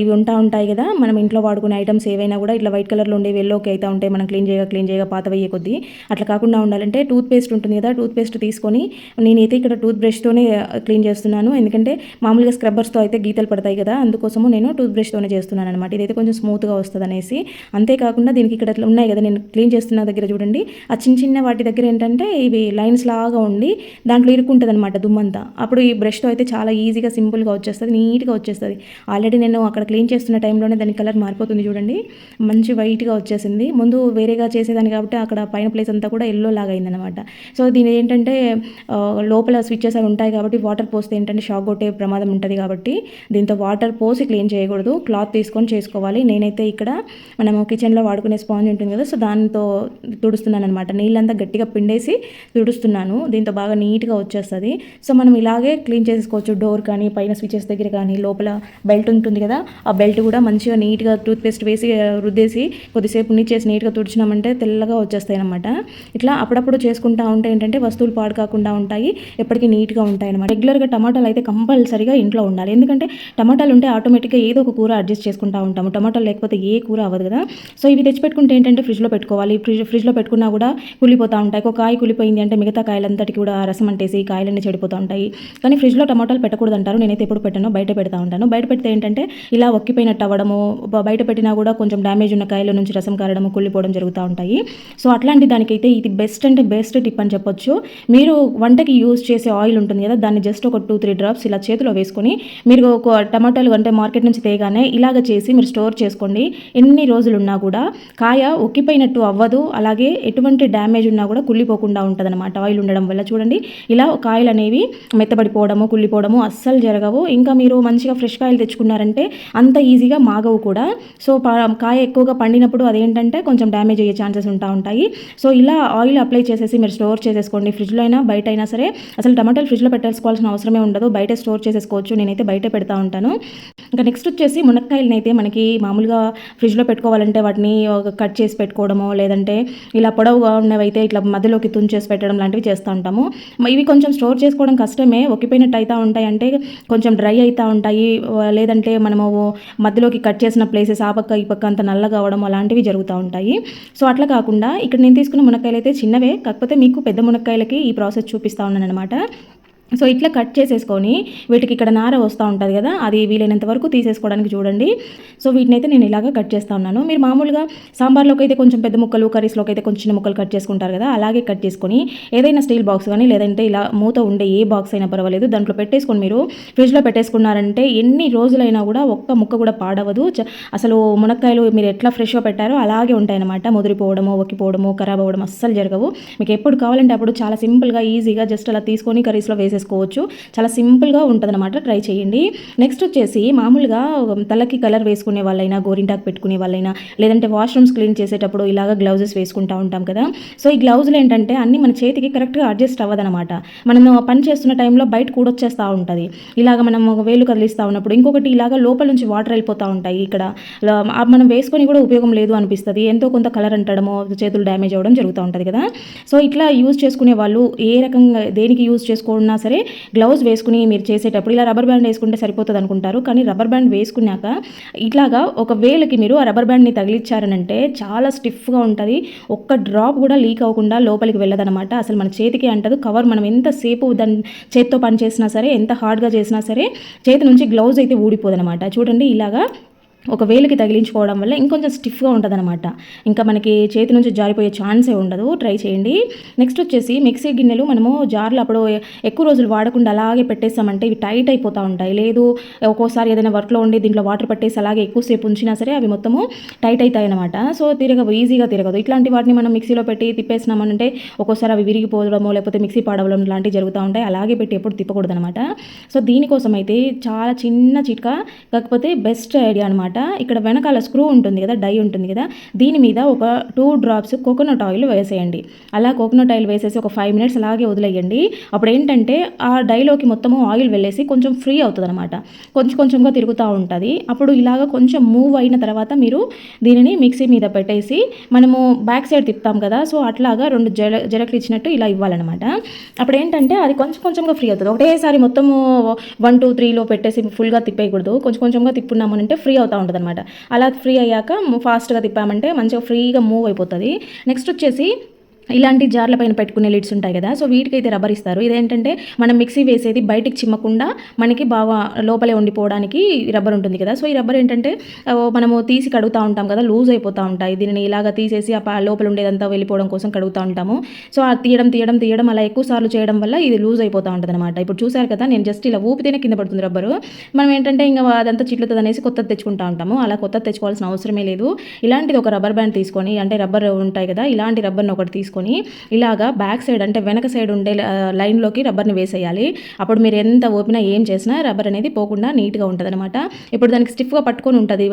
ఇవి ఉంటా ఉంటాయి కదా మనం ఇంట్లో వాడుకునే ఐటమ్స్ ఏవైనా కూడా ఇట్లా వైట్ కలర్లో ఉండేవి ఎల్లోకి అయితే ఉంటాయి మనం క్లీన్ చేయగా క్లీన్ చేయగా పాతవయ్యే కొద్దీ అట్లా కాకుండా ఉండాలంటే టూత్ పేస్ట్ ఉంటుంది కదా టూత్ పేస్ట్ తీసుకొని నేనైతే ఇక్కడ టూత్ బ్రష్తోనే క్లీన్ చేస్తున్నాను. ఎందుకంటే మామూలుగా స్క్రబ్బర్స్తో అయితే గీతలు పడతాయి కదా అందుకోసము నేను టూత్ బ్రష్తోనే చేస్తున్నాను అనమాట ఇదైతే కొంచెం స్మూత్గా వస్తుంది అనేసి. అంతేకాకుండా దీనికి ఇక్కడ ఉన్నాయి కదా నేను క్లీన్ చేస్తున్న దగ్గర చూడండి. ఆ చిన్న చిన్న వాటి దగ్గర ఏంటంటే ఇవి లైన్స్ లాగా ఉండి దాంట్లో ఇరుక్కుంటుంది అనమాట దుమ్మంతా. అప్పుడు ఈ బ్రష్తో అయితే చాలా ఈజీగా సింపుల్గా వచ్చేస్తుంది నీట్గా వచ్చేస్తుంది. ఆల్రెడీ నేను అక్కడ క్లీన్ చేస్తున్న టైంలోనే దాని కలర్ మారిపోతుంది చూడండి. మంచి వైట్గా వచ్చేసింది. ముందు వేరేగా చేసేదాన్ని కాబట్టి అక్కడ పైన ప్లేస్ అంతా కూడా ఎల్లో లాగా అయిందనమాట సో దీని ఏంటంటే లోపల స్విచ్చెస్ అవి ఉంటాయి కాబట్టి వాటర్ పోస్తే ఏంటంటే షాక్ కొట్టే ప్రమాదం ఉంటుంది కాబట్టి దీంతో వాటర్ పోసి క్లీన్ చేయకూడదు. క్లాత్ తీసుకొని చేసుకోవాలి. నేనైతే ఇక్కడ మనం కిచెన్లో వాడుకునే స్పాంజ్ ఉంటుంది కదా సో దాంతో తుడుస్తున్నాను అనమాట నీళ్ళంతా గట్టిగా పిండేసి తుడుస్తున్నాను. దీంతో బాగా నీట్గా వచ్చేస్తుంది. సో మనం ఇలాగే క్లీన్ చేసుకోవచ్చు. డోర్ కానీ పైన స్విచెస్ దగ్గర కానీ లోపల బెల్ట్ ఉంటుంది కదా ఆ బెల్ట్ కూడా మంచిగా నీట్గా టూత్ పేస్ట్ వేసి రుద్దేసి కొద్దిసేపు నీచేసి నీట్గా తుడిచినామంటే తెల్లగా వచ్చేస్తాయి అనమాట ఇట్లా అప్పుడప్పుడు చేసుకుంటా ఉంటే ఏంటంటే వస్తువులు పాడు కాకుండా ఉంటాయి. ఎప్పటికీ నీట్గా ఉంటాయి అనమాట రెగ్యులర్గా టమాటాలు అయితే కంపల్సరీగా ఇంట్లో ఉండాలి. ఎందుకంటే టమాటాలు ఉంటే ఆటోమేటిక్గా ఏదో ఒక కూర అడ్జస్ట్ చేసుకుంటా ఉంటాము. టమాటాలు లేకపోతే ఏ కూర అవ్వదు కదా. సో ఇవి తెచ్చిపెట్టుకుంటే ఏంటంటే ఫ్రిడ్జ్లో పెట్టుకోవాలి. ఫ్రిడ్జ్ ఫ్రిడ్జ్లో పెట్టుకున్నా కూడా కుళ్ళిపోతూ ఉంటాయి. ఒక కాయ కుళ్ళిపోయింది అంటే మిగతా కాయలంతటికి కూడా రసం అంటేసి కాయలన్నీ చెడిపోతూ ఉంటాయి. కానీ ఫ్రిడ్జ్లో టమాటాలు పెట్టకూడదు అంటారు నేనైతే ఎప్పుడు పెట్టాను. బయట పెడతా ఉంటాను. బయట పెడితే ఏంటంటే ఇలా ఒక్కిపోయినట్టు అవ్వడము బయట పెట్టినా కూడా కొంచెం డ్యామేజ్ ఉన్న కాయల నుంచి రసం కారడము కుళ్ళిపోవడం జరుగుతూ ఉంటాయి. సో అట్లాంటి దానికైతే ఇది బెస్ట్ అంటే బెస్ట్ టిప్ అని చెప్పొచ్చు. మీరు వంటకి యూజ్ చేసే ఆయిల్ ఉంటుంది కదా దాన్ని జస్ట్ ఒక టూ త్రీ డ్రాప్స్ ఇలా చేతిలో వేసుకొని మీరు ఒక టమాటాలు అంటే మార్కెట్ నుంచి తేగానే ఇలాగ చేసి మీరు స్టోర్ చేసుకోండి. ఎన్ని రోజులున్నా కూడా కాయ ఒక్కిపోయినట్టు అవ్వదు. అలాగే ఎటువంటి డ్యామేజ్ ఉన్నా కూడా కుళ్ళిపోకుండా ఉంటుంది అనమాట ఆయిల్ ఉండడం వల్ల చూడండి. ఇలా కాయలు అనేవి మెత్తబడిపోవడము కుళ్ళిపోవడము అస్సలు జరగవు. ఇంకా మీరు మంచిగా ఫ్రెష్ కాయలు తెచ్చుకున్నారంటే అంత ఈజీగా మాగవు కూడా. సో కాయ ఎక్కువగా పండినప్పుడు అదేంటంటే కొంచెం డ్యామేజ్ అయ్యే ఛాన్సెస్ ఉంటా ఉంటాయి. సో ఇలా ఆయిల్ అప్లై చేసేసి మీరు స్టోర్ చేసేసుకోండి. ఫ్రిడ్జ్లో అయినా బయట అయినా సరే అసలు టమాటాలు ఫ్రిడ్జ్లో పెట్టేసుకోవాల్సిన అవసరమే ఉండదు. బయట స్టోర్ చేసేసుకోవచ్చు. నేనైతే బయట పెడతా ఉంటాను. ఇంకా నెక్స్ట్ వచ్చేసి మునక్కాయలని అయితే మనకి మామూలుగా ఫ్రిడ్జ్లో పెట్టుకోవాలంటే వాటిని కట్ చేసి పెట్టుకోవడము లేదంటే ఇలా పొడవుగా ఉన్నవైతే ఇట్లా మధ్యలోకి తుంచేసి పెట్టడం లాంటివి చేస్తూ ఉంటాము. ఇవి కొంచెం స్టోర్ చేసుకోవడం కష్టమే ఒక్కిపోయినట్టు అవుతూ ఉంటాయి. అంటే కొంచెం డ్రై అవుతూ ఉంటాయి. లేదంటే మనము మధ్యలోకి కట్ చేసిన ప్లేసెస్ ఆ పక్క ఈ పక్క అంత నల్లగా అవడం అలాంటివి జరుగుతూ ఉంటాయి. సో అట్లా కాకుండా ఇక్కడ నేను తీసుకున్న మునక్కాయలు అయితే చిన్నవే. కాకపోతే మీకు పెద్ద మునక్కాయలకి ఈ ప్రాసెస్ చూపిస్తా ఉన్నాను అనమాట సో ఇట్లా కట్ చేసేసుకొని వీటికి ఇక్కడ నార వస్తూ ఉంటుంది కదా అది వీలైనంత వరకు తీసేసుకోవడానికి చూడండి. సో వీటిని అయితే నేను ఇలాగ కట్ చేస్తూ ఉన్నాను. మీరు మామూలుగా సాంబార్లోకి అయితే కొంచెం పెద్ద ముక్కలు కర్రీస్లోకి అయితే కొంచెం చిన్న ముక్కలు కట్ చేసుకుంటారు కదా అలాగే కట్ చేసుకొని ఏదైనా స్టీల్ బాక్స్ కానీ లేదంటే ఇలా మూత ఉండే ఏ బాక్స్ అయినా పర్వాలేదు దాంట్లో పెట్టేసుకొని మీరు ఫ్రిడ్జ్లో పెట్టేసుకున్నారంటే ఎన్ని రోజులైనా కూడా ఒక్క ముక్క కూడా పాడవదు. అసలు మునక్కాయలు మీరు ఎట్లా ఫ్రెష్గా పెట్టారో అలాగే ఉంటాయన్నమాట. ముదిరిపోవడము ఒక్కిపోవడము ఖరాబ్ అవ్వడం అస్సలు జరగవు. మీకు ఎప్పుడు కావాలంటే అప్పుడు చాలా సింపుల్గా ఈజీగా జస్ట్ అలా తీసుకొని కర్రీస్లో చేసుకోవచ్చు. చాలా సింపుల్గా ఉంటుందన్నమాట. ట్రై చేయండి. నెక్స్ట్ వచ్చేసి మామూలుగా తలకి కలర్ వేసుకునే వాళ్ళైనా గోరింటాకు పెట్టుకునే వాళ్ళైనా లేదంటే వాష్రూమ్స్ క్లీన్ చేసేటప్పుడు ఇలాగ గ్లౌజెస్ వేసుకుంటా ఉంటాం కదా. సో ఈ గ్లౌజులు ఏంటంటే అన్ని మన చేతికి కరెక్ట్గా అడ్జస్ట్ అవ్వదనమాట మనం పని చేస్తున్న టైంలో బయట కూడొచ్చేస్తూ ఉంటుంది. ఇలాగ మనం వేలు కదిలిస్తూ ఉన్నప్పుడు ఇంకొకటి ఇలాగ లోపల నుంచి వాటర్ వెళ్ళిపోతూ ఉంటాయి ఇక్కడ. మనం వేసుకొని కూడా ఉపయోగం లేదు అనిపిస్తుంది. ఎంతో కొంత కలర్ అంటడమో చేతులు డ్యామేజ్ అవ్వడం జరుగుతూ ఉంటుంది కదా. సో ఇట్లా యూజ్ చేసుకునే వాళ్ళు ఏ రకంగా దేనికి యూజ్ చేసుకున్నా సరే గ్లౌజ్ వేసుకుని మీరు చేసేటప్పుడు ఇలా రబ్బర్ బ్యాండ్ వేసుకుంటే సరిపోతుంది అనుకుంటారు కానీ రబ్బర్ బ్యాండ్ వేసుకున్నాక ఇట్లాగా ఒక వేలకి మీరు ఆ రబ్బర్ బ్యాండ్ని తగిలిచ్చారనంటే చాలా స్టిఫ్గా ఉంటుంది. ఒక్క డ్రాప్ కూడా లీక్ అవ్వకుండా లోపలికి వెళ్ళదనమాట. అసలు మన చేతికి అంటదు. కవర్ మనం ఎంతసేపు దాని చేత్తో పని చేసినా సరే ఎంత హార్డ్గా చేసినా సరే చేతి నుంచి గ్లౌజ్ అయితే ఊడిపోదనమాట. చూడండి ఇలాగా ఒక వేలుకి తగిలించుకోవడం వల్ల ఇంకొంచెం స్టిఫ్గా ఉంటుంది అనమాట ఇంకా మనకి చేతి నుంచి జారిపోయే ఛాన్సే ఉండదు. ట్రై చేయండి. నెక్స్ట్ వచ్చేసి మిక్సీ గిన్నెలు మనము జార్లు అప్పుడు ఎక్కువ రోజులు వాడకుండా అలాగే పెట్టేస్తామంటే ఇవి టైట్ అయిపోతూ ఉంటాయి. లేదు ఒక్కోసారి ఏదైనా వర్క్లో ఉండి దీంట్లో వాటర్ పట్టేసి అలాగే ఎక్కువసేపు ఉంచినా సరే అవి మొత్తము టైట్ అవుతాయి అనమాట సో తిరగవు ఈజీగా తిరగదు. ఇట్లాంటి వాటిని మనం మిక్సీలో పెట్టి తిప్పేసినామనంటే ఒక్కోసారి అవి విరిగిపోవడమో లేకపోతే మిక్సీ పాడవడం లాంటివి జరుగుతూ ఉంటాయి. అలాగే పెట్టి ఎప్పుడు తిప్పకూడదు అనమాట సో దీనికోసం అయితే చాలా చిన్న చిట్కా కాకపోతే బెస్ట్ ఐడియా అనమాట ఇక్కడ వెనకాల స్క్రూ ఉంటుంది కదా డై ఉంటుంది కదా దీని మీద ఒక టూ డ్రాప్స్ కోకోనట్ ఆయిల్ వేసేయండి. అలా కోకోనట్ ఆయిల్ వేసేసి ఒక ఫైవ్ మినిట్స్ అలాగే వదిలేయండి. అప్పుడు ఏంటంటే ఆ డైలోకి మొత్తము ఆయిల్ వెళ్ళేసి కొంచెం ఫ్రీ అవుతుంది అనమాట కొంచెం కొంచెంగా తిరుగుతూ ఉంటుంది. అప్పుడు ఇలాగ కొంచెం మూవ్ అయిన తర్వాత మీరు దీనిని మిక్సీ మీద పెట్టేసి మనము బ్యాక్ సైడ్ తిప్పుతాం కదా సో అట్లాగా రెండు జల జరకలు ఇచ్చినట్టు ఇలా ఇవ్వాలన్నమాట. అప్పుడు ఏంటంటే అది కొంచెం కొంచెంగా ఫ్రీ అవుతుంది. ఒకటేసారి మొత్తము వన్ టూ త్రీలో పెట్టేసి ఫుల్గా తిప్పేయకూడదు. కొంచెం కొంచెంగా తిప్పున్నామనంటే ఫ్రీ అవుతా ఉంటుంది అనమాట అలా ఫ్రీ అయ్యాక ఫాస్ట్గా తిప్పామంటే మంచిగా ఫ్రీగా మూవ్ అయిపోతుంది. నెక్స్ట్ వచ్చేసి ఇలాంటి జార్ల పైన పెట్టుకునే లిడ్స్ ఉంటాయి కదా. సో వీటికైతే రబ్బర్ ఇస్తారు. ఇదేంటంటే మనం మిక్సీ వేసేది బయటికి చిమ్మకుండా మనకి బాగా లోపలే ఉండిపోవడానికి రబ్బర్ ఉంటుంది కదా. సో ఈ రబ్బర్ ఏంటంటే మనము తీసి కడుగుతూ ఉంటాం కదా. లూజ్ అయిపోతూ ఉంటాయి. దీనిని ఇలాగ తీసేసి ఆ లోపల ఉండేదంతా వెళ్ళిపోవడం కోసం కడుగుతూ ఉంటాము. సో ఆ తీయడం తీయడం తీయడం అలా ఎక్కువ సార్లు చేయడం వల్ల ఇది లూజ్ అయిపోతూ ఉంటుంది అనమాట ఇప్పుడు చూసారు కదా నేను జస్ట్ ఇలా ఊపితేనే కింద పడుతుంది రబ్బరు మనం ఏంటంటే ఇంకా అదంతా చిట్లుతుంది అనేసి కొత్తది తెచ్చుకుంటా ఉంటాము. అలా కొత్తది తెచ్చుకోవాల్సిన అవసరమే లేదు. ఇలాంటిది ఒక రబ్బర్ బ్యాండ్ తీసుకొని అంటే రబ్బర్ ఉంటాయి కదా ఇలాంటి రబ్బర్ని ఒకటి తీసుకొని ఇలాగా బ్యాక్ సైడ్ అంటే వెనక సైడ్ ఉండే లైన్లోకి రబ్బర్ని వేసేయాలి. అప్పుడు మీరు ఎంత ఓపినా ఏం చేసినా రబ్బర్ అనేది పోకుండా నీట్గా ఉంటుంది అనమాట ఇప్పుడు దానికి స్టిఫ్గా పట్టుకొని ఉంటుంది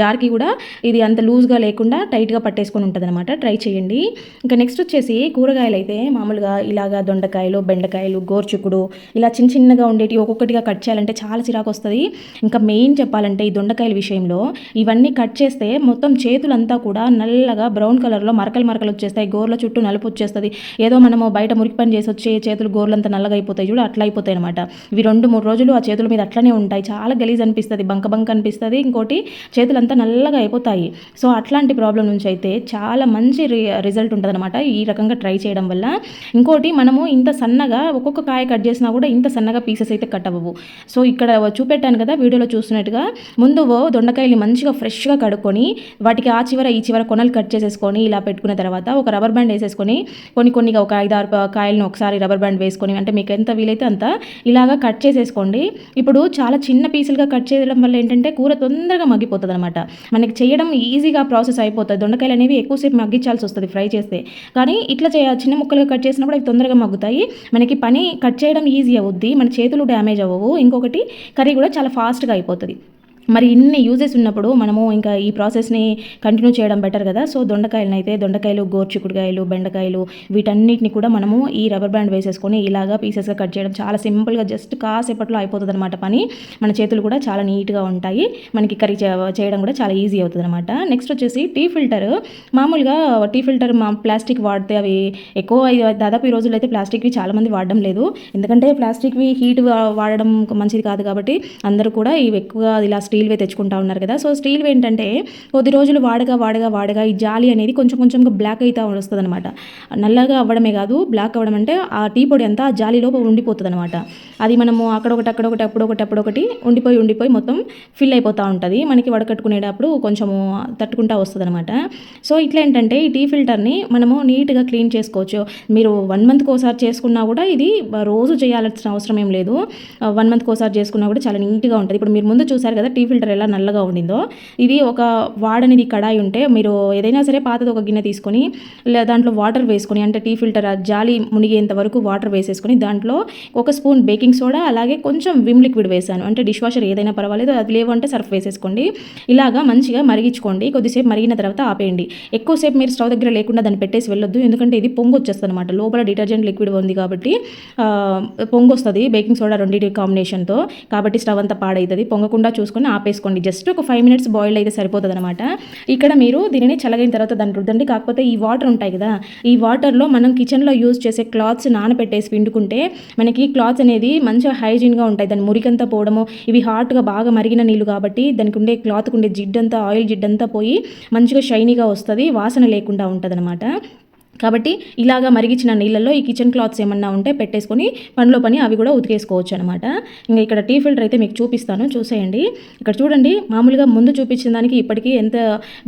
జార్కి కూడా ఇది అంత లూజ్గా లేకుండా టైట్గా పట్టేసుకొని ఉంటుంది అనమాట ట్రై చేయండి. ఇంకా నెక్స్ట్ వచ్చేసి కూరగాయలు అయితే మామూలుగా ఇలాగా దొండకాయలు బెండకాయలు గోర్చుకుడు ఇలా చిన్న చిన్నగా ఉండేటి ఒక్కొక్కటిగా కట్ చేయాలంటే చాలా చిరాకు వస్తుంది. ఇంకా మెయిన్ చెప్పాలంటే ఈ దొండకాయల విషయంలో ఇవన్నీ కట్ చేస్తే మొత్తం చేతులంతా కూడా నల్లగా బ్రౌన్ కలర్లో మరకలు మరకలు వచ్చేస్తాయి. గోర్ల చుట్టూ నలుపు వచ్చేస్తుంది. ఏదో మనము బయట మురికి పని చేసి వచ్చి చేతులు గోర్లంతా నల్లగా అయిపోతాయి చూడు అట్లా అయిపోతాయి అనమాట ఇవి రెండు మూడు రోజులు ఆ చేతుల మీద అట్లనే ఉంటాయి. చాలా గలీజ్ అనిపిస్తుంది బంక బంక అనిపిస్తుంది. ఇంకోటి చేతులంతా నల్లగా అయిపోతాయి సో అట్లాంటి ప్రాబ్లం నుంచి అయితే చాలా మంచి రిజల్ట్ ఉంటుంది ఈ రకంగా ట్రై చేయడం వల్ల. ఇంకోటి మనము ఇంత సన్నగా ఒక్కొక్క కాయ కట్ చేసినా కూడా ఇంత సన్నగా పీసెస్ అయితే కట్ అవ్వవు సో ఇక్కడ చూపెట్టాను కదా వీడియోలో చూస్తున్నట్టుగా ముందు దొండకాయలు మంచిగా ఫ్రెష్గా కడుక్కొని వాటికి ఆ చివర ఈ చివర కొనలు కట్ చేసేసుకొని ఇలా పెట్టుకున్న తర్వాత ఒక రబ్బర్ బ్యాండ్ వేసేసుకొని కొన్ని కొన్నిగా ఒక ఐదు ఆరు కాయలను ఒకసారి రబ్బర్ బ్యాండ్ వేసుకొని అంటే మీకు ఎంత వీలైతే అంత ఇలాగా కట్ చేసేసుకోండి. ఇప్పుడు చాలా చిన్న పీసులుగా కట్ చేయడం వల్ల ఏంటంటే కూర తొందరగా మగ్గిపోతుంది అనమాట మనకి చేయడం ఈజీగా ప్రాసెస్ అయిపోతుంది. దొండకాయలు అనేవి ఎక్కువసేపు మగ్గించాల్సి వస్తుంది ఫ్రై చేస్తే. కానీ ఇట్లా చేయ చిన్న ముక్కలుగా కట్ చేసినప్పుడు అవి తొందరగా మగ్గుతాయి. మనకి పని కట్ చేయడం ఈజీ అవుద్ది. మన చేతులు డ్యామేజ్ అవ్వవు. ఇంకొకటి కర్రీ కూడా చాలా ఫాస్ట్గా అయిపోతుంది. మరి ఇన్ని యూజెస్ ఉన్నప్పుడు మనము ఇంకా ఈ ప్రాసెస్ని కంటిన్యూ చేయడం బెటర్ కదా. సో దొండకాయలను అయితే దొండకాయలు గోర్చికుడుకాయలు బెండకాయలు వీటన్నిటిని కూడా మనము ఈ రబ్బర్ బ్యాండ్ వేసేసుకొని ఇలాగా పీసెస్గా కట్ చేయడం చాలా సింపుల్గా జస్ట్ కాసేపట్లో అయిపోతుంది అనమాట పని. మన చేతులు కూడా చాలా నీట్గా ఉంటాయి. మనకి కర్రీ చేయడం కూడా చాలా ఈజీ అవుతుంది అనమాట నెక్స్ట్ వచ్చేసి టీ ఫిల్టర్ మామూలుగా టీ ఫిల్టర్ మా ప్లాస్టిక్ వాడితే అవి ఎక్కువ దాదాపు ఈ రోజుల్లో అయితే ప్లాస్టిక్వి చాలామంది వాడడం లేదు. ఎందుకంటే ప్లాస్టిక్వి హీట్ వాడడం మంచిది కాదు కాబట్టి అందరూ కూడా ఇవి ఎక్కువగా ఇలా స్టీల్వే తెచ్చుకుంటా ఉన్నారు కదా. సో స్టీల్వే ఏంటంటే కొద్ది రోజులు వాడగా వాడగా వాడగా ఈ జాలి అనేది కొంచెం కొంచెంగా బ్లాక్ అయితే వస్తుంది అనమాట నల్లగా అవ్వడమే కాదు బ్లాక్ అవ్వడం అంటే ఆ టీ పొడి అంతా ఆ జాలిలో ఉండిపోతుంది అనమాట అది మనము అక్కడొకటి అక్కడొకటి అప్పుడొకటి అప్పుడొకటి ఉండిపోయి ఉండిపోయి మొత్తం ఫిల్ అయిపోతూ ఉంటుంది. మనకి వడకట్టుకునేటప్పుడు కొంచెము తట్టుకుంటా వస్తుంది అనమాట సో ఇట్లా ఏంటంటే ఈ టీ ఫిల్టర్ని మనము నీట్గా క్లీన్ చేసుకోవచ్చు. మీరు వన్ మంత్కి ఒకసారి చేసుకున్నా కూడా ఇది రోజు చేయాల్సిన అవసరం ఏం లేదు. వన్ మంత్కి ఒకసారి చేసుకున్నా కూడా చాలా నీట్గా ఉంటుంది. ఇప్పుడు మీరు ముందు చూసారు కదా టీ ఫిల్టర్ ఎలా నల్లగా ఉండిందో. ఇది ఒక వాడనిది కడాయి ఉంటే మీరు ఏదైనా సరే పాతది ఒక గిన్నె తీసుకొని లేదా దాంట్లో వాటర్ వేసుకొని అంటే టీ ఫిల్టర్ జాలి మునిగేంత వరకు వాటర్ వేసేసుకొని దాంట్లో ఒక స్పూన్ బేకింగ్ సోడా అలాగే కొంచెం విమ్ లిక్విడ్ వేసాను అంటే డిష్ వాషర్ ఏదైనా పర్వాలేదు అది లేవంటే సర్ఫ్ వేసేసుకోండి. ఇలాగా మంచిగా మరిగించుకోండి. కొద్దిసేపు మరిగిన తర్వాత ఆపేయండి. ఎక్కువసేపు మీరు స్టవ్ దగ్గర లేకుండా దాన్ని పెట్టేసి వెళ్ళొద్దు. ఎందుకంటే ఇది పొంగు వచ్చేస్తుంది అనమాట లోపల డిటర్జెంట్ లిక్విడ్ ఉంది కాబట్టి పొంగు వస్తుంది బేకింగ్ సోడా రెండింటి కాంబినేషన్తో కాబట్టి స్టవ్ అంతా పాడవుతుంది పొంగకుండా చూసుకొని ఆపేసుకోండి. జస్ట్ ఒక ఫైవ్ మినిట్స్ బాయిల్ అయితే సరిపోతుంది అనమాట ఇక్కడ మీరు దీనిని చల్లగిన తర్వాత దాన్ని రుద్దండి. కాకపోతే ఈ వాటర్ ఉంటాయి కదా ఈ వాటర్లో మనం కిచెన్లో యూజ్ చేసే క్లాత్స్ నానబెట్టేసి పిండుకుంటే మనకి క్లాత్స్ అనేది మంచిగా హైజీన్గా ఉంటాయి. దాని మురికంతా పోవడము ఇవి హాట్గా బాగా మరిగిన నీళ్ళు కాబట్టి దానికి ఉండే క్లాత్కి ఉండే జిడ్డంతా ఆయిల్ జిడ్డంతా పోయి మంచిగా షైనీగా వస్తుంది. వాసన లేకుండా ఉంటుంది కాబట్టి ఇలాగా మరిగించిన నీళ్ళల్లో ఈ కిచెన్ క్లాత్స్ ఏమన్నా ఉంటే పెట్టేసుకొని పనిలో పని అవి కూడా ఉతికేసుకోవచ్చు అనమాట ఇంకా ఇక్కడ టీ ఫిల్టర్ అయితే మీకు చూపిస్తాను చూసేయండి. ఇక్కడ చూడండి మామూలుగా ముందు చూపించిన దానికి ఇప్పటికీ ఎంత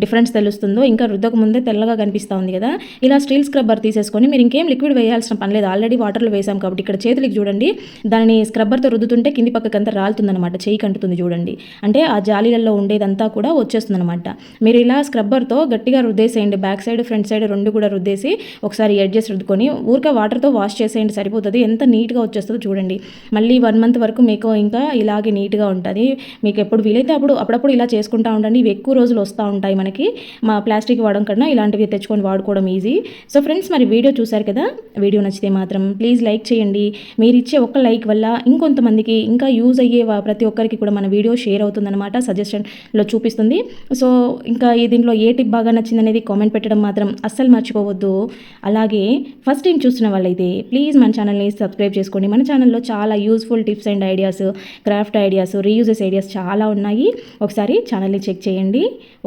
డిఫరెన్స్ తెలుస్తుందో ఇంకా రుద్దక ముందే తెల్లగా కనిపిస్తూ ఉంది కదా. ఇలా స్టీల్ స్క్రబ్బర్ తీసేసుకొని మీరు ఇంకేం లిక్విడ్ వేయాల్సిన పని లేదు. ఆల్రెడీ వాటర్లో వేసాం కాబట్టి ఇక్కడ చేతులకి చూడండి దానిని స్క్రబ్బర్తో రుద్దుతుంటే కింది పక్కకంతా రాలుతుందనమాట చేయి కంటుతుంది చూడండి. అంటే ఆ జాలీలలో ఉండేదంతా కూడా వచ్చేస్తుంది అనమాట మీరు ఇలా స్క్రబ్బర్తో గట్టిగా రుద్దేసేయండి బ్యాక్ సైడ్ ఫ్రంట్ సైడ్ రెండు కూడా రుద్దేసి ఒకసారి ఎడ్జెస్ రుద్దుకొని ఊరికే వాటర్తో వాష్ చేసేయండి సరిపోతుంది. ఎంత నీట్గా వచ్చేస్తుందో చూడండి. మళ్ళీ వన్ మంత్ వరకు మీకు ఇంకా ఇలాగే నీట్గా ఉంటుంది. మీకు ఎప్పుడు వీలైతే అప్పుడు అప్పుడప్పుడు ఇలా చేసుకుంటా ఉండండి. ఇవి ఎక్కువ రోజులు వస్తూ ఉంటాయి మనకి. మా ప్లాస్టిక్ వాడడం కన్నా ఇలాంటివి తెచ్చుకొని వాడుకోవడం ఈజీ. సో ఫ్రెండ్స్ మరి వీడియో చూశారు కదా? వీడియో నచ్చితే మాత్రం ప్లీజ్ లైక్ చేయండి. మీరు ఇచ్చే ఒక్క లైక్ వల్ల ఇంకొంతమందికి ఇంకా యూజ్ అయ్యే ప్రతి ఒక్కరికి కూడా మన వీడియో షేర్ అవుతుందన్నమాట సజెషన్లో చూపిస్తుంది. సో ఇంకా ఈ దీంట్లో ఏ టిప్ బాగా నచ్చిందనేది కామెంట్ పెట్టడం మాత్రం అస్సలు మర్చిపోవద్దు. అలాగే ఫస్ట్ టైం చూస్తున్న వాళ్ళైతే ప్లీజ్ మన ఛానల్ని సబ్స్క్రైబ్ చేసుకోండి. మన ఛానల్లో చాలా useful tips and ideas craft ideas reuses ideas చాలా ఉన్నాయి. ఒకసారి ఛానల్ని చెక్ చేయండి.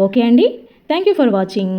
ఓకే అండి? Thank you for watching